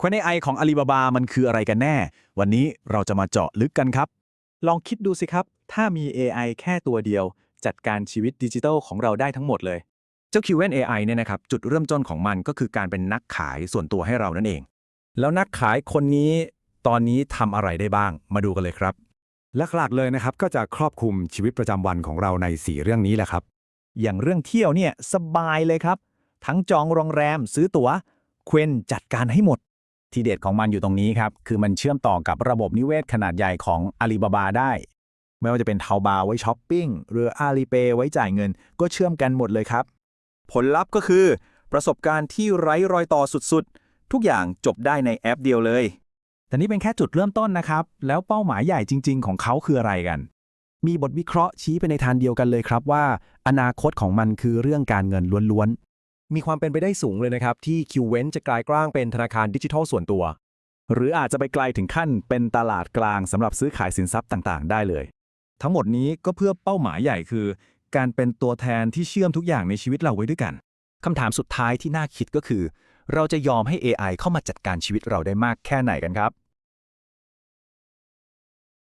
Queen AI ของ Alibaba มันคืออะไรกันแน่ วันนี้เราจะมาเจาะลึกกันครับ ลองคิดดูสิครับ ถ้ามี AI แค่ตัวเดียว จัดการชีวิตดิจิทัลของเราได้ทั้งหมดเลย เจ้า Q&AI เนี่ยนะครับ จุดเริ่มต้นของมันก็คือการเป็นนักขายส่วนตัวให้เรานั่นเอง แล้วนักขายคนนี้ตอนนี้ทำอะไรได้บ้าง มาดูกันเลยครับ หลักๆเลยนะครับ ก็จะครอบคลุมชีวิตประจำวันของเราใน 4 เรื่องนี้แหละครับ อย่างเรื่องเที่ยวเนี่ยสบายเลยครับ ทั้งจองโรงแรมซื้อตั๋วเควนจัดการให้หมด ทีเด็ดของมันอยู่ตรงนี้ครับ คือมันเชื่อมต่อกับระบบนิเวศขนาดใหญ่ของ Alibaba ได้ ไม่ว่าจะเป็นเทาบาไว้ช้อปปิ้งหรือ Alipay ไว้จ่ายเงิน ก็เชื่อมกันหมดเลยครับ ผลลัพธ์ก็คือ ประสบการณ์ที่ไร้รอยต่อสุดๆ ทุกอย่างจบได้ในแอปเดียวเลย แต่นี่เป็นแค่จุดเริ่มต้นนะครับ แล้วเป้าหมายใหญ่จริง ๆ ของเขาคืออะไรกัน มีบทวิเคราะห์ชี้ไปในทางเดียวกันเลยครับว่า อนาคตของมันคือเรื่องการเงินล้วนๆ มีความเป็นไปได้สูงเลยนะครับ ที่ q w e n จะกลายกล้างเป็นธนาคารดิจิทัลส่วนตัว หรืออาจจะไปไกลถึงขั้นเป็นตลาดกลางสำหรับซื้อขายสินทรัพย์ต่างๆ ได้เลย ทั้งหมดนี้ก็เพื่อเป้าหมายใหญ่คือ การเป็นตัวแทนที่เชื่อมทุกอย่างในชีวิตเราไว้ด้วยกันคำถามสุดท้ายที่น่าคิดก็คือ เราจะยอมให้ AI เข้ามาจัดการชีวิตเราได้มากแค่ไหนกันครับ